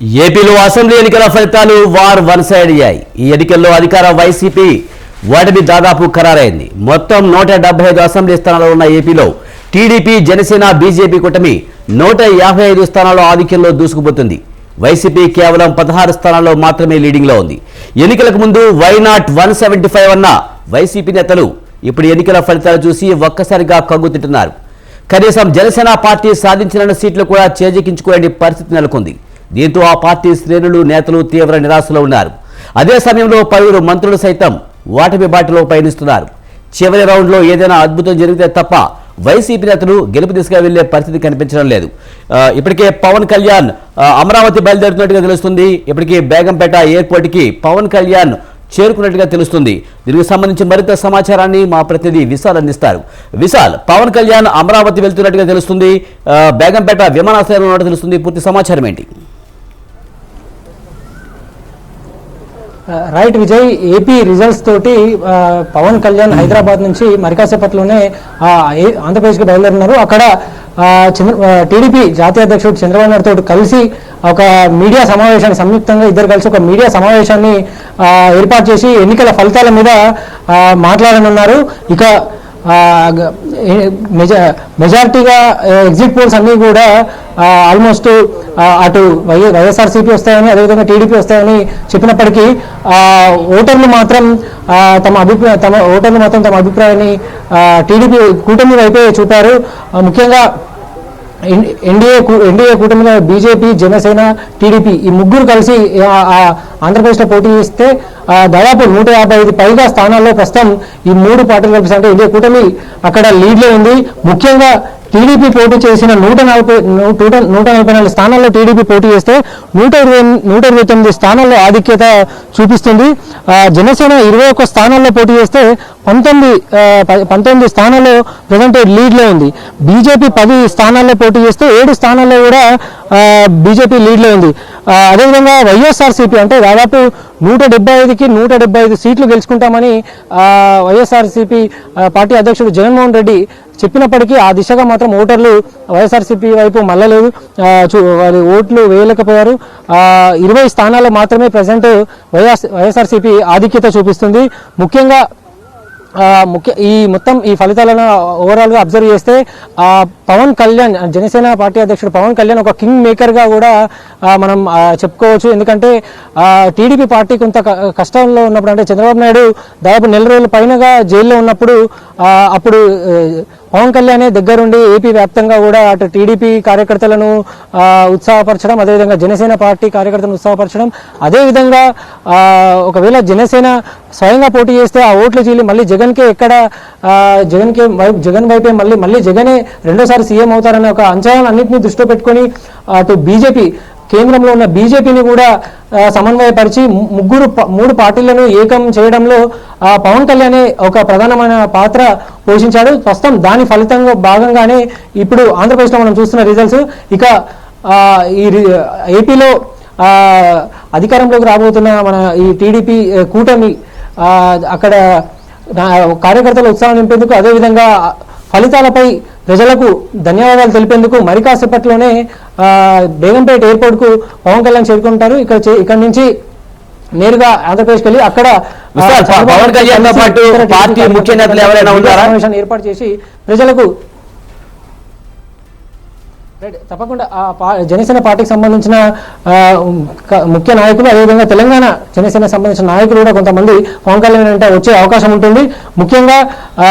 ఏపీలో అసెంబ్లీ ఎన్నికల ఫలితాలు వార్ వన్ సైడ్ అయ్యాయి. ఈ ఎన్నికల్లో అధికార వైసీపీ ఓటమి దాదాపు ఖరారైంది. మొత్తం నూట డెబ్బై ఐదు అసెంబ్లీ స్థానాలు ఉన్న ఏపీలో టీడీపీ జనసేన బీజేపీ కూటమి నూట యాభై ఐదు స్థానాల్లో ఆధిక్యంలో దూసుకుపోతుంది. వైసీపీ కేవలం పదహారు స్థానాల్లో మాత్రమే లీడింగ్లో ఉంది. ఎన్నికలకు ముందు why not one seventy five అన్న వైసీపీ నేతలు ఇప్పుడు ఎన్నికల ఫలితాలు చూసి ఒక్కసారిగా కగ్గుతింటున్నారు కనీసం జనసేన పార్టీ సాధించిన సీట్లు కూడా చేజిక్కించుకోలేని పరిస్థితి నెలకొంది. దీంతో ఆ పార్టీ శ్రేణులు నేతలు తీవ్ర నిరాశలో ఉన్నారు. అదే సమయంలో పలువురు మంత్రులు సైతం ఓటమి బాటలో పయనిస్తున్నారు. చివరి రౌండ్లో ఏదైనా అద్భుతం జరిగితే తప్ప వైసీపీ నేతలు గెలుపు దిశగా వెళ్ళే పరిస్థితి కనిపించడం లేదు. ఇప్పటికే పవన్ కళ్యాణ్ అమరావతి బయలుదేరుతున్నట్టుగా తెలుస్తుంది. ఇప్పటికే బేగంపేట ఎయిర్పోర్ట్కి పవన్ కళ్యాణ్ చేరుకున్నట్టుగా తెలుస్తుంది. దీనికి సంబంధించి మరింత సమాచారాన్ని మా ప్రతినిధి విశాల్ అందిస్తారు. విశాల్ పవన్ కళ్యాణ్ అమరావతి వెళ్తున్నట్టుగా తెలుస్తుంది. బేగంపేట విమానాశ్రయంలో ఉన్నట్టు తెలుస్తుంది. పూర్తి సమాచారం ఏంటి? రైట్ విజయ్ ఏపీ రిజల్ట్స్ తోటి పవన్ కళ్యాణ్ హైదరాబాద్ నుంచి మరికాసేపట్లోనే ఆంధ్రప్రదేశ్కి బయలుదేరినారు అక్కడ చంద్ర టీడీపీ జాతీయ అధ్యక్షుడు చంద్రబాబు నాయుడు తోటి కలిసి ఒక మీడియా సమావేశాన్ని సంయుక్తంగా ఇద్దరు కలిసి ఒక మీడియా సమావేశాన్ని ఏర్పాటు చేసి ఎన్నికల ఫలితాల మీద మాట్లాడనున్నారు. ఇక మెజా మెజారిటీగా ఎగ్జిట్ పోల్స్ అన్నీ కూడా ఆల్మోస్ట్ అటు వై వైఎస్ఆర్సీపీ వస్తాయని అదేవిధంగా టీడీపీ వస్తాయని చెప్పినప్పటికీ ఓటర్లు మాత్రం తమ అభిప్రాయ తమ ఓటర్లు మాత్రం తమ అభిప్రాయాన్ని టీడీపీ కూటమి వైపే చూపారు. ముఖ్యంగా ఎన్డీఏ కూ- ఎన్డీఏ కూటమిలో బీజేపీ జనసేన టీడీపీ ఈ ముగ్గురు కలిసి ఆంధ్రప్రదేశ్లో పోటీ చేస్తే దాదాపు నూట యాభై ఐదు పైగా స్థానాల్లో ప్రస్తుతం ఈ మూడు పార్టీలు కలిపిస్తే అంటే ఎన్డీఏ కూటమి అక్కడ లీడ్లో ఉంది. ముఖ్యంగా టీడీపీ పోటీ చేసిన నూట నలభై నూట నూట నలభై నాలుగు స్థానాల్లో టీడీపీ పోటీ చేస్తే నూట ఇరవై నూట ఇరవై తొమ్మిది స్థానాల్లో ఆధిక్యత చూపిస్తుంది. జనసేన ఇరవై ఒక్క స్థానాల్లో పోటీ చేస్తే పంతొమ్మిది ప- పంతొమ్మిది స్థానాల్లో ప్రజెంట్ లీడ్లో ఉంది. బీజేపీ పది స్థానాల్లో పోటీ చేస్తే ఏడు స్థానాల్లో కూడా బీజేపీ లీడ్లో ఉంది. అదేవిధంగా వైఎస్ఆర్సీపీ అంటే దాదాపు నూట డెబ్బై ఐదుకి నూట డెబ్బై ఐదు సీట్లు గెలుచుకుంటామని వైఎస్ఆర్సీపీ పార్టీ అధ్యక్షుడు జగన్మోహన్ రెడ్డి చెప్పినప్పటికీ ఆ దిశగా మాత్రం ఓటర్లు వైఎస్ఆర్సీపీ వైపు మళ్ళలేదు. చూ- వారి ఓట్లు వేయలేకపోయారు. ఇరవై స్థానాల్లో మాత్రమే ప్రజెంట్ వైఎస్ వైఎస్ఆర్సీపీ ఆధిక్యత చూపిస్తుంది. ముఖ్యంగా ముఖ్య ఈ మొత్తం ఈ ఫలితాలను ఓవరాల్గా అబ్జర్వ్ చేస్తే ఆ, పవన్ కళ్యాణ్ జనసేన పార్టీ అధ్యక్షుడు పవన్ కళ్యాణ్ ఒక కింగ్ మేకర్గా కూడా మనం చెప్పుకోవచ్చు. ఎందుకంటే టీడీపీ పార్టీ కొంత క- కష్టంలో ఉన్నప్పుడు అంటే చంద్రబాబు నాయుడు దాదాపు నెల రోజుల పైనగా జైల్లో ఉన్నప్పుడు అప్పుడు పవన్ కళ్యాణ్ దగ్గరుండి ఏపీ వ్యాప్తంగా కూడా అటు టీడీపీ కార్యకర్తలను ఉత్సాహపరచడం అదేవిధంగా జనసేన పార్టీ కార్యకర్తలను ఉత్సాహపరచడం అదేవిధంగా ఒకవేళ జనసేన స్వయంగా పోటీ చేస్తే ఆ ఓట్లు చీలి మళ్ళీ జగన్కే ఎక్కడ ఆ, జగన్కే జగన్ వైపే మళ్ళీ మళ్ళీ జగనే రెండోసారి సీఎం అవుతారనే ఒక అంచనాలన్నింటినీ దృష్టిలో పెట్టుకొని అటు బీజేపీ కేంద్రంలో ఉన్న బీజేపీని కూడా సమన్వయపరిచి ముగ్గురు ప- మూడు పార్టీలను ఏకం చేయడంలో పవన్ కళ్యాణ్ ఒక ప్రధానమైన పాత్ర పోషించాడు. ప్రస్తుతం దాని ఫలితంగా భాగంగానే ఇప్పుడు ఆంధ్రప్రదేశ్లో మనం చూస్తున్న రిజల్ట్స్ ఇక ఈ రి- ఏపీలో అధికారంలోకి రాబోతున్న మన ఈ టీడీపీ కూటమి అక్కడ కార్యకర్తల ఉత్సాహం నింపేందుకు అదేవిధంగా ఫలితాలపై ప్రజలకు ధన్యవాదాలు తెలిపేందుకు మరి కాసేపట్లోనే ఆ, బేగంపేట ఎయిర్పోర్ట్కు పవన్ కళ్యాణ్ చేరుకుంటారు ఇక్కడ ఇక్కడ నుంచి నేరుగా ఆంధ్రప్రదేశ్కి వెళ్ళి అక్కడ పవన్ కళ్యాణ్ పాటు పార్టీ ముఖ్య నేతలు ఎవరైనా ఉన్నారా? ఏర్పాటు చేసి ప్రజలకు. తప్పకుండా జనసేన పార్టీకి సంబంధించిన ముఖ్య నాయకులు అదేవిధంగా తెలంగాణ జనసేన సంబంధించిన నాయకులు కూడా కొంతమంది పవన్ కళ్యాణ్ వెంట వచ్చే అవకాశం ఉంటుంది ముఖ్యంగా ఆ,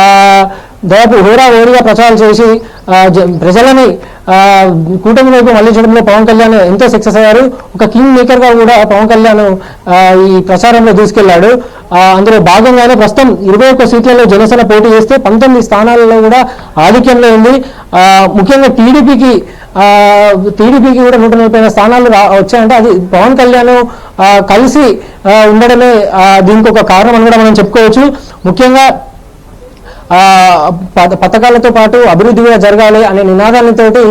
దాదాపు హోరాహోరీగా ప్రచారం చేసి జ- ప్రజలని కూటమి వైపు మళ్ళించడంలో పవన్ కళ్యాణ్ ఎంతో సక్సెస్ అయ్యారు. ఒక కింగ్ మేకర్గా కూడా పవన్ కళ్యాణ్ ఈ ప్రచారంలో దూసుకెళ్ళాడు. అందులో భాగంగానే ప్రస్తుతం ఇరవై ఒక్క సీట్లలో జనసేన పోటీ చేస్తే పంతొమ్మిది స్థానాలలో కూడా ఆధిక్యంలో ఉంది. ముఖ్యంగా టీడీపీకి టీడీపీకి కూడా నూట నలభై ఐదు స్థానాలు వచ్చాయంటే అది పవన్ కళ్యాణ్ కలిసి ఉండడమే దీనికి ఒక కారణం అని కూడా మనం చెప్పుకోవచ్చు. ముఖ్యంగా పథకాలతో పాటు అభివృద్ధి కూడా జరగాలి అనే నినాదాలతోటి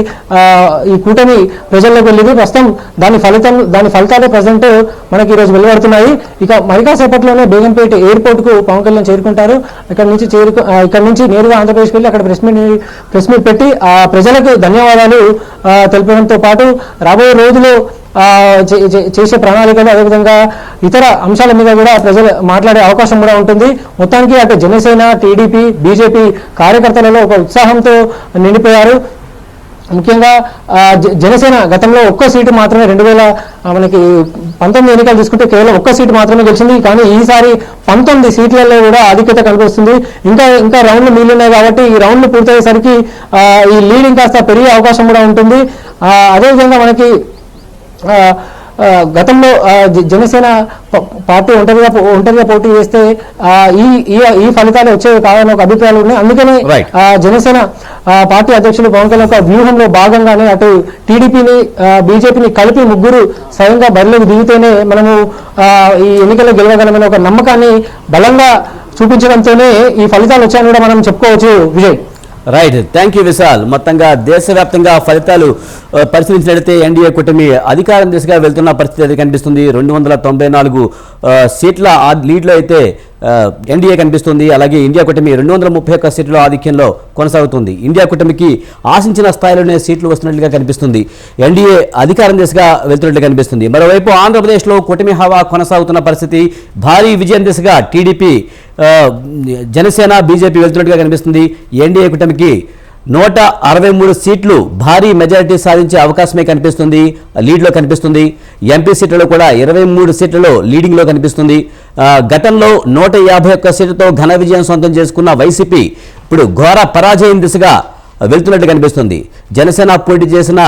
ఈ కూటమి ప్రజల్లోకి వెళ్ళింది. ప్రస్తుతం దాని ఫలితం దాని ఫలితాలే ప్రజెంట్ మనకి ఈరోజు వెలువడుతున్నాయి. ఇక మరి కాసేపట్లోనే బేగంపేట ఎయిర్పోర్ట్కు పవన్ కళ్యాణ్ చేరుకుంటారు. ఇక్కడ నుంచి చేరుకు ఇక్కడ నుంచి నేరుగా ఆంధ్రప్రదేశ్కి వెళ్ళి అక్కడ ప్రెస్ మీట్ ప్రెస్ మీట్ పెట్టి ఆ ప్రజలకు ధన్యవాదాలు ఆ, తెలపడంతో పాటు రాబోయే రోజులో చేసే ప్రణాళికలు అదేవిధంగా ఇతర అంశాల మీద కూడా ప్రజలు మాట్లాడే అవకాశం కూడా ఉంటుంది. మొత్తానికి అటు జనసేన టీడీపీ బీజేపీ కార్యకర్తలలో ఒక ఉత్సాహంతో నిండిపోయారు. ముఖ్యంగా జ- జనసేన గతంలో ఒక్క సీటు మాత్రమే రెండు వేల మనకి పంతొమ్మిది ఎన్నికలు తీసుకుంటే కేవలం ఒక్క సీటు మాత్రమే గెలిచింది. కానీ ఈసారి పంతొమ్మిది సీట్లలో కూడా ఆధిక్యత కనిపిస్తుంది. ఇంకా ఇంకా రౌండ్లు మిగిలినాయి కాబట్టి ఈ రౌండ్లు పూర్తయ్యేసరికి ఈ లీడింగ్ కాస్త పెరిగే అవకాశం కూడా ఉంటుంది. అదేవిధంగా మనకి గతంలో జనసేన పార్టీ ఒంటరిగా ఒంటరిగా పోటీ చేస్తే ఈ ఈ- ఫలితాలు వచ్చేవి కావాలని ఒక అభిప్రాయాలు ఉన్నాయి. అందుకనే జనసేన పార్టీ అధ్యక్షులు పవన్ కళ్యాణ్ వ్యూహంలో భాగంగానే అటు టీడీపీని బీజేపీని కలిపి ముగ్గురు స్వయంగా బరిలోకి దిగితేనే మనము ఈ ఎన్నికల్లో గెలవగలమనే ఒక నమ్మకాన్ని బలంగా చూపించడంతోనే ఈ ఫలితాలు వచ్చాయని కూడా మనం చెప్పుకోవచ్చు. Vijay right thank you Vishal మొత్తంగా దేశవ్యాప్తంగా ఫలితాలు uh, పరిశీలించినట్లయితే ఎన్డీఏ కూటమి అధికారం దిశగా వెళ్తున్న పరిస్థితి అయితే కనిపిస్తుంది. రెండు వందల తొంభై నాలుగు uh, సీట్ల లీడ్లో అయితే uh, ఎన్డీఏ కనిపిస్తుంది. అలాగే ఇండియా కూటమి రెండు వందల ముప్పై ఒక్క సీట్ల ఆధిక్యంలో కొనసాగుతుంది. ఇండియా కూటమికి ఆశించిన స్థాయిలోనే సీట్లు వస్తున్నట్లుగా కనిపిస్తుంది. ఎన్డీఏ అధికారం దిశగా వెళ్తున్నట్లు కనిపిస్తుంది. మరోవైపు ఆంధ్రప్రదేశ్లో కూటమి హవా కొనసాగుతున్న పరిస్థితి భారీ విజయం దిశగా టీడీపీ జనసేన బీజేపీ వెళ్తున్నట్టుగా కనిపిస్తుంది. ఎన్డీఏ కూటమికి నూట అరవై మూడు సీట్లు భారీ మెజారిటీ సాధించే అవకాశమే కనిపిస్తుంది. లీడ్లో కనిపిస్తుంది. ఎంపీ సీట్లలో కూడా ఇరవై మూడు సీట్లలో లీడింగ్లో కనిపిస్తుంది. గతంలో నూట యాభై ఒక్క సీట్లతో ఘన విజయం సొంతం చేసుకున్న వైసీపీ ఇప్పుడు ఘోర పరాజయం దిశగా వెళ్తున్నట్టు కనిపిస్తుంది. జనసేన పోటీ చేసిన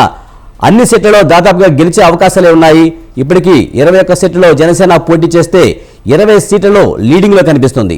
అన్ని సీట్లలో దాదాపుగా గెలిచే అవకాశాలే ఉన్నాయి. ఇప్పటికీ ఇరవై ఒక్క సీట్లలో జనసేన పోటీ చేస్తే ఇరవై సీట్లలో లీడింగ్లో కనిపిస్తుంది.